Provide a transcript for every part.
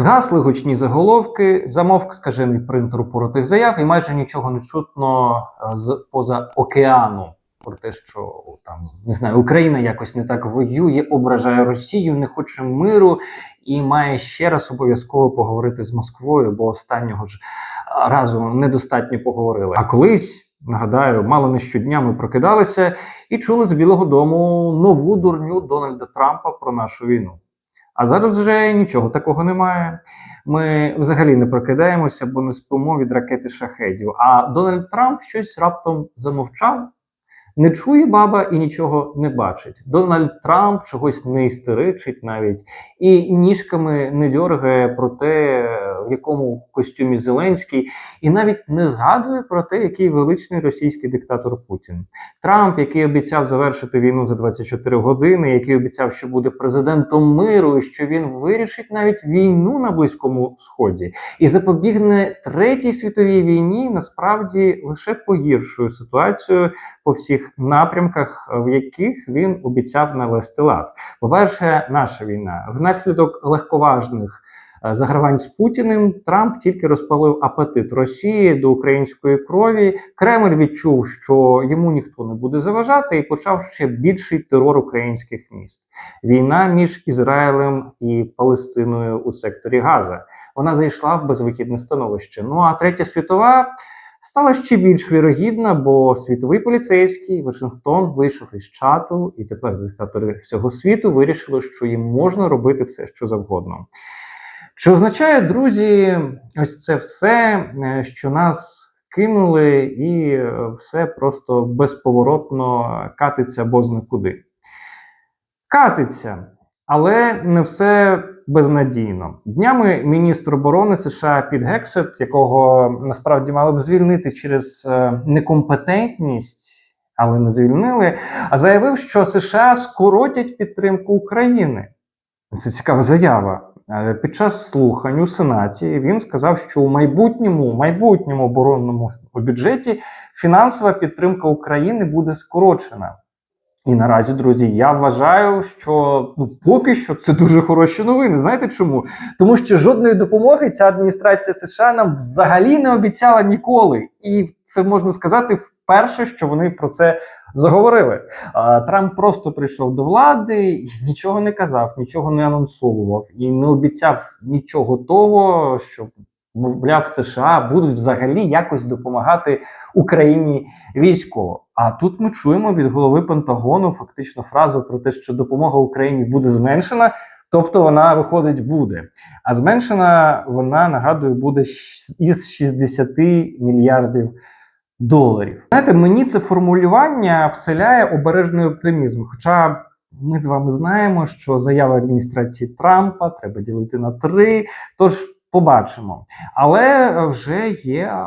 Згасли гучні заголовки, замовк скажений принтер упоротих заяв, і майже нічого не чутно е, з поза океану. Про те, що там не знаю, Україна якось не так воює, ображає Росію, не хоче миру і має ще раз обов'язково поговорити з Москвою, бо останнього ж разу недостатньо поговорили. А колись нагадаю, мало не щодня ми прокидалися і чули з Білого Дому нову дурню Дональда Трампа про нашу війну. А зараз вже нічого такого немає. Ми взагалі не прокидаємося, бо не спимо від ракети шахедів. А Дональд Трамп щось раптом замовчав. Не чує баба і нічого не бачить. Дональд Трамп чогось не істеричить навіть і ніжками не дьоргає про те, в якому костюмі Зеленський, і навіть не згадує про те, який величний російський диктатор Путін. Трамп, який обіцяв завершити війну за 24 години, який обіцяв, що буде президентом миру, і що він вирішить навіть війну на близькому сході і запобігне третій світовій війні, насправді лише погіршує ситуацію по всіх напрямках, в яких він обіцяв навести лад. По-перше, наша війна внаслідок легковажних е, загравань з Путіним Трамп тільки розпалив апетит Росії до української крові. Кремль відчув, що йому ніхто не буде заважати, і почав ще більший терор українських міст. Війна між Ізраїлем і Палестиною у секторі Газа. Вона зайшла в безвихідне становище. Ну а третя світова стала ще більш вірогідна, бо світовий поліцейський Вашингтон вийшов із чату, і тепер диктатори всього світу вирішили, що їм можна робити все, що завгодно. Чи означає, друзі, ось це все, е, що нас кинули, і е, все просто безповоротно катиться бозна куди? Катиться, але не все безнадійно. Днями міністр оборони США Піт Гексет, якого насправді мали б звільнити через е, некомпетентність, але не звільнили, а заявив, що США скоротять підтримку України. Це цікава заява. Е, Під час слухань у Сенаті він сказав, що у майбутньому майбутньому оборонному бюджеті фінансова підтримка України буде скорочена. І наразі, друзі, я вважаю, що ну поки що це дуже хороші новини. Знаєте чому? Тому що жодної допомоги ця адміністрація США нам взагалі не обіцяла ніколи, і це можна сказати вперше, що вони про це заговорили. А, Трамп просто прийшов до влади і нічого не казав, нічого не анонсовував і не обіцяв нічого того, що мовляв, США будуть взагалі якось допомагати Україні військово. А тут ми чуємо від голови Пентагону фактично фразу про те, що допомога Україні буде зменшена. Тобто вона виходить буде. А зменшена вона нагадую буде із 60 мільярдів доларів. Знаєте, мені це формулювання вселяє обережний оптимізм. Хоча ми з вами знаємо, що заява адміністрації Трампа треба ділити на три. Тож побачимо. Але вже є е,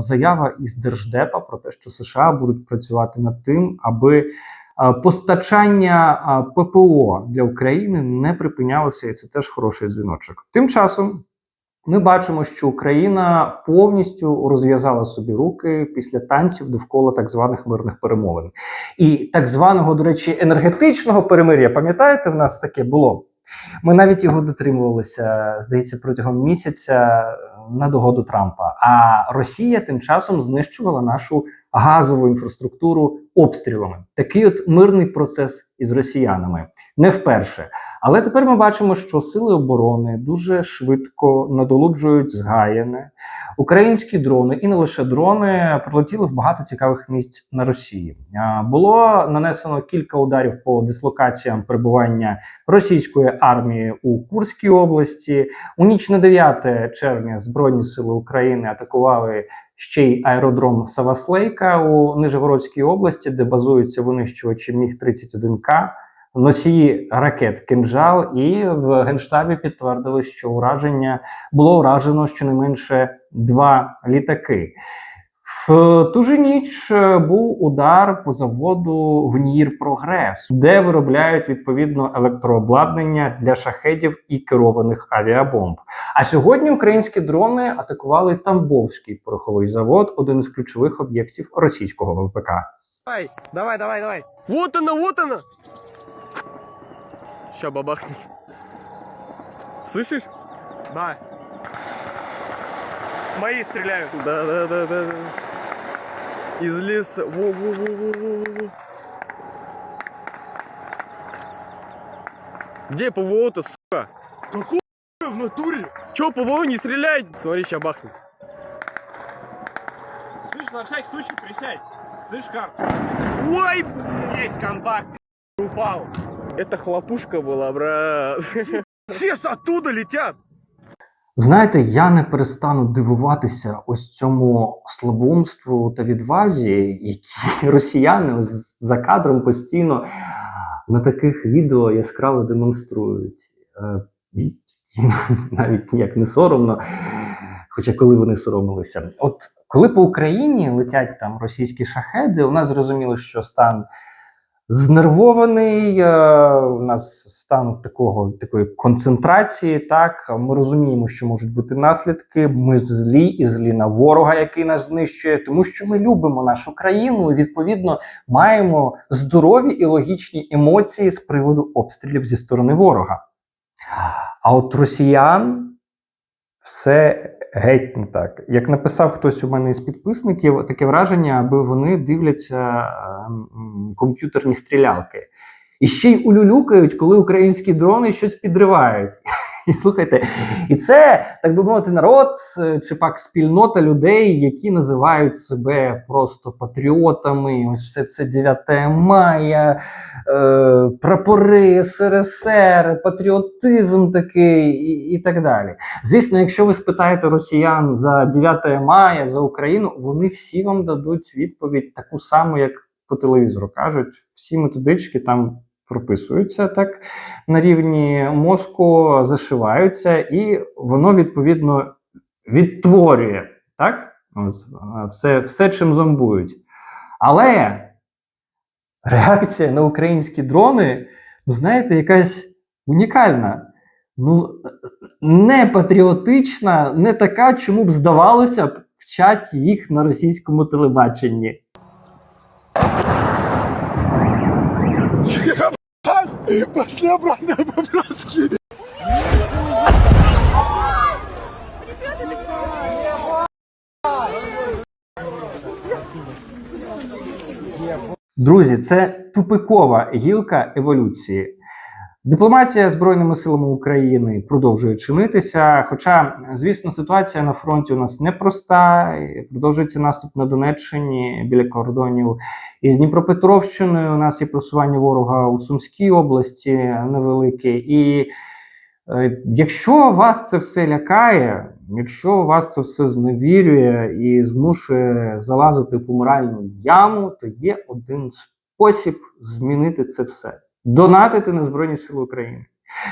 заява із Держдепа про те, що США будуть працювати над тим, аби е, постачання е, ППО для України не припинялося, і це теж хороший дзвіночок. Тим часом. Ми бачимо, що Україна повністю розв'язала собі руки після танців довкола так званих мирних перемовин, і так званого, до речі, енергетичного перемир'я. Пам'ятаєте, в нас таке було? Ми навіть його дотримувалися, здається, протягом місяця на догоду Трампа. А Росія тим часом знищувала нашу газову інфраструктуру обстрілами. Такий от мирний процес із росіянами не вперше. Але тепер ми бачимо, що сили оборони дуже швидко надолуджують згаяне. Українські дрони і не лише дрони прилетіли в багато цікавих місць на Росії. Було нанесено кілька ударів по дислокаціям перебування російської армії у Курській області. У ніч на 9 червня Збройні сили України атакували ще й аеродром Саваслейка у Нижегородській області, де базуються винищувачі Міг 31 к носії ракет кинжал, і в генштабі підтвердили, що ураження було уражено щонайменше два літаки. В ту же ніч е, був удар по заводу в Нір Прогрес, де виробляють відповідно електрообладнання для шахедів і керованих авіабомб. А сьогодні українські дрони атакували Тамбовський пороховий завод, один із ключових об'єктів російського ВПК. Давай, давай, давай, давай. Вот она, вот она. Ща бабахнет. Слышишь? Да. Мои стреляют. Да, да, да, да. да. Из леса. Во, во, во, во, во, во. Где ПВО-то, сука? Какой в натуре? Чё ПВО не стреляет? Смотри, ща бахнет. Слышь, на всякий случай присядь. Слышь, как? Ой! Есть контакт. Упал. Это хлопушка была, брат. Все с оттуда летят. Знаєте, я не перестану дивуватися ось цьому слабоумству та відвазі, які росіяни за кадром постійно на таких відео яскраво демонструють. Е, навіть ніяк не соромно, хоча коли вони соромилися. От коли по Україні летять там російські шахеди, у нас зрозуміло, що стан знервований, е, у нас стан такого такої концентрації. Так ми розуміємо, що можуть бути наслідки. Ми злі і злі на ворога, який нас знищує, тому що ми любимо нашу країну. і Відповідно, маємо здорові і логічні емоції з приводу обстрілів зі сторони ворога. А от росіян все геть не так. Як написав хтось у мене із підписників, таке враження, аби вони дивляться ем, комп'ютерні стрілялки. І ще й улюлюкають, коли українські дрони щось підривають. І слухайте, і це, так би мовити, народ е, чи пак спільнота людей, які називають себе просто патріотами. Ось все це 9 мая, е, прапори СРСР, патріотизм такий і, і так далі. Звісно, якщо ви спитаєте росіян за 9 мая, за Україну, вони всі вам дадуть відповідь таку саму, як по телевізору кажуть. Всі методички там прописуються так на рівні мозку, зашиваються, і воно відповідно відтворює так? Все, все, чим зомбують. Але реакція на українські дрони, ну, знаєте, якась унікальна. Ну, не патріотична, не така, чому б здавалося б, вчать їх на російському телебаченні. Пошли обратно по-братски. Друзі, це тупикова гілка еволюції. Дипломатія Збройними силами України продовжує чинитися. Хоча, звісно, ситуація на фронті у нас непроста. Продовжується наступ на Донеччині біля кордонів із Дніпропетровщиною. У нас є просування ворога у Сумській області невелике. І е, якщо вас це все лякає, якщо вас це все зневірює і змушує залазити в помиральну яму, то є один спосіб змінити це все донатити на Збройні Сили України.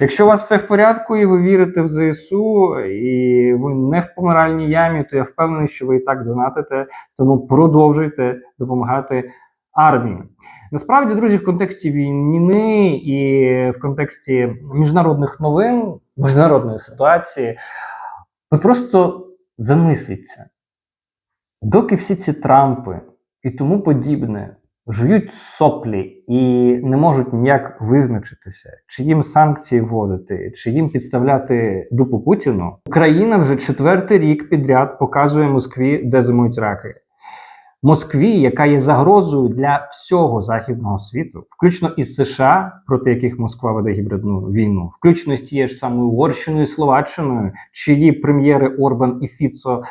Якщо у вас все в порядку і ви вірите в ЗСУ, і ви не в помиральній ямі, то я впевнений, що ви і так донатите, тому продовжуйте допомагати армії. Насправді, друзі, в контексті війни і в контексті міжнародних новин, міжнародної ситуації, ви просто замисліться, доки всі ці Трампи і тому подібне жують соплі і не можуть ніяк визначитися, чи їм санкції вводити, чи їм підставляти дупу Путіну. Україна вже четвертий рік підряд показує Москві, де зимують раки. Москві, яка є загрозою для всього західного світу, включно із США, проти яких Москва веде гібридну війну, включно з тією ж самою Угорщиною і Словаччиною, чиї прем'єри Орбан і Фіцо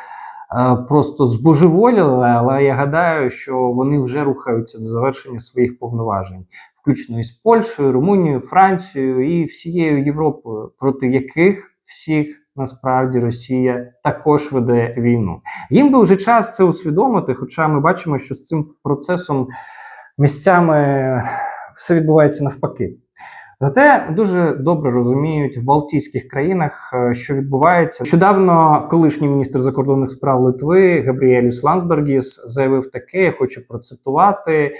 просто збожеволіли, але я гадаю, що вони вже рухаються до завершення своїх повноважень, включно із Польщею, Румунією, Францією і всією Європою, проти яких всіх насправді Росія також веде війну. Їм би вже час це усвідомити, хоча ми бачимо, що з цим процесом місцями все відбувається навпаки. Зате дуже добре розуміють в Балтійських країнах, е, що відбувається. Щодавно колишній міністр закордонних справ Литви Габріелюс Лансбергіс заявив таке: я хочу процитувати.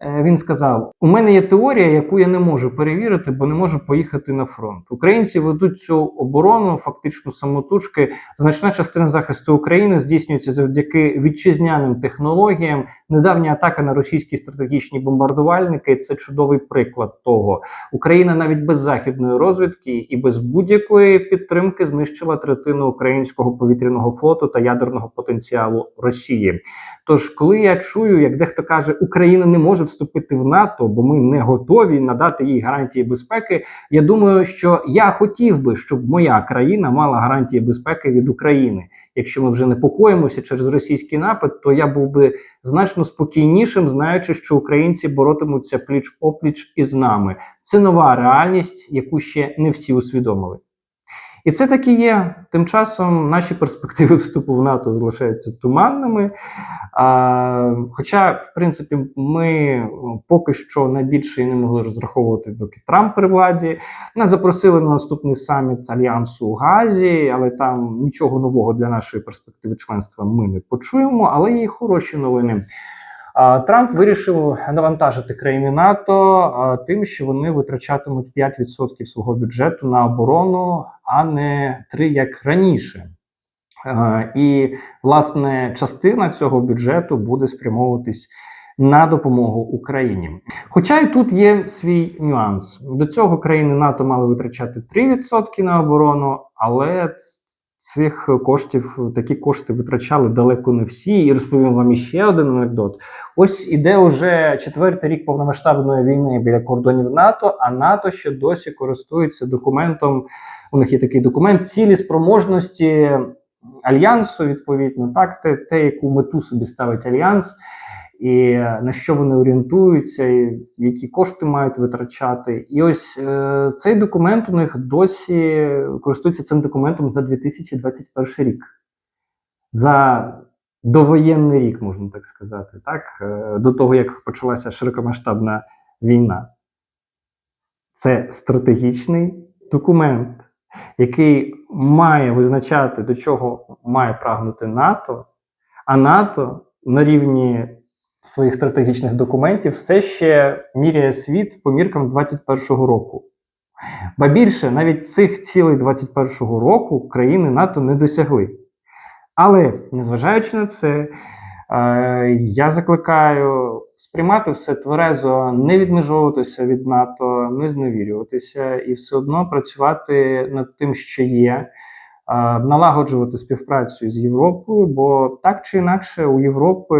Е, Він сказав: у мене є теорія, яку я не можу перевірити, бо не можу поїхати на фронт. Українці ведуть цю оборону, фактично самотужки. Значна частина захисту України здійснюється завдяки вітчизняним технологіям. Недавня атака на російські стратегічні бомбардувальники це чудовий приклад того. Україна навіть без західної розвідки і без будь-якої підтримки знищила третину українського повітряного флоту та ядерного потенціалу Росії. Тож, коли я чую, як дехто каже, Україна не може вступити в НАТО, бо ми не готові надати їй гарантії безпеки, я думаю, що я хотів би, щоб моя країна мала гарантії безпеки від України. Якщо ми вже непокоїмося через російський напад, то я був би значно спокійнішим, знаючи, що українці боротимуться пліч опліч із нами. Це нова реальність, яку ще не всі усвідомили. І це так і є. Тим часом наші перспективи вступу в НАТО залишаються туманними. А, хоча, в принципі, ми поки що найбільше і не могли розраховувати, доки Трамп при владі. Нас запросили на наступний саміт Альянсу у Газі, але там нічого нового для нашої перспективи членства ми не почуємо. Але є хороші новини. Трамп вирішив навантажити країни НАТО тим, що вони витрачатимуть 5% свого бюджету на оборону, а не 3% як раніше. І власне частина цього бюджету буде спрямовуватись на допомогу Україні. Хоча і тут є свій нюанс. До цього країни НАТО мали витрачати 3% на оборону, але цих коштів такі кошти витрачали далеко не всі. І розповім вам іще один анекдот. Ось іде уже четвертий рік повномасштабної війни біля кордонів НАТО, а НАТО ще досі користується документом. У них є такий документ цілі спроможності альянсу, відповідно, так, те, те, яку мету собі ставить альянс, і на що вони орієнтуються, і які кошти мають витрачати. І ось е, цей документ у них досі користується цим документом за 2021 рік. За довоєнний рік, можна так сказати, так? Е, до того, як почалася широкомасштабна війна. Це стратегічний документ, який має визначати, до чого має прагнути НАТО, а НАТО на рівні своїх стратегічних документів все ще міряє світ по міркам 21-го року. Ба більше, навіть цих цілей 21-го року країни НАТО не досягли. Але, незважаючи на це, е, я закликаю сприймати все тверезо, не відмежовуватися від НАТО, не зневірюватися і все одно працювати над тим, що є, налагоджувати співпрацю з Європою, бо так чи інакше у Європи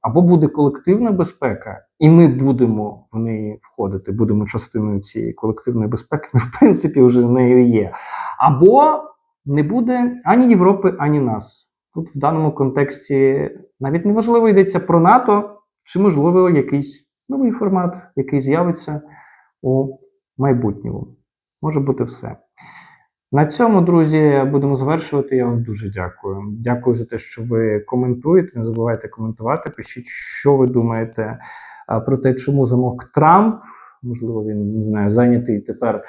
або буде колективна безпека, і ми будемо в неї входити, будемо частиною цієї колективної безпеки. Ми, в принципі, вже нею є. Або не буде ані Європи, ані нас. Тут в даному контексті навіть не важливо йдеться про НАТО, чи можливо якийсь новий формат, який з'явиться у майбутньому. Може бути все. На цьому, друзі, будемо завершувати. Я вам дуже дякую. Дякую за те, що ви коментуєте. Не забувайте коментувати. Пишіть, що ви думаєте про те, чому замовк Трамп. Можливо, він не знаю, зайнятий тепер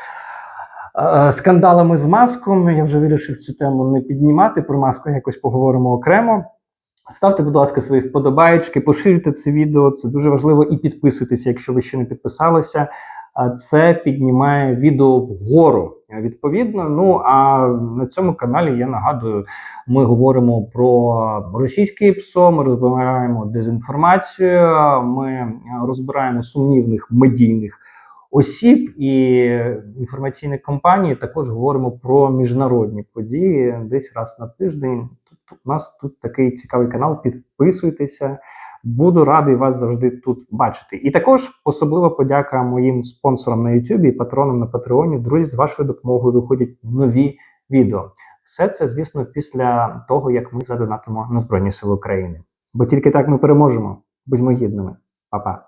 скандалами з маском. Я вже вирішив цю тему не піднімати. Про маску якось поговоримо окремо. Ставте, будь ласка, свої вподобаєчки, поширюйте це відео, це дуже важливо. І підписуйтеся, якщо ви ще не підписалися. Це піднімає відео вгору. Відповідно, ну а на цьому каналі я нагадую, ми говоримо про російське ПСО, ми розбираємо дезінформацію, ми розбираємо сумнівних медійних осіб і інформаційні компанії. Також говоримо про міжнародні події десь раз на тиждень. Тобто, у нас тут такий цікавий канал. Підписуйтеся. Буду радий вас завжди тут бачити. І також особлива подяка моїм спонсорам на YouTube і патронам на Патреоні. Друзі, з вашою допомогою виходять нові відео. Все це, звісно, після того, як ми задонатимо на Збройні Сили України. Бо тільки так ми переможемо. Будьмо гідними. Па-па.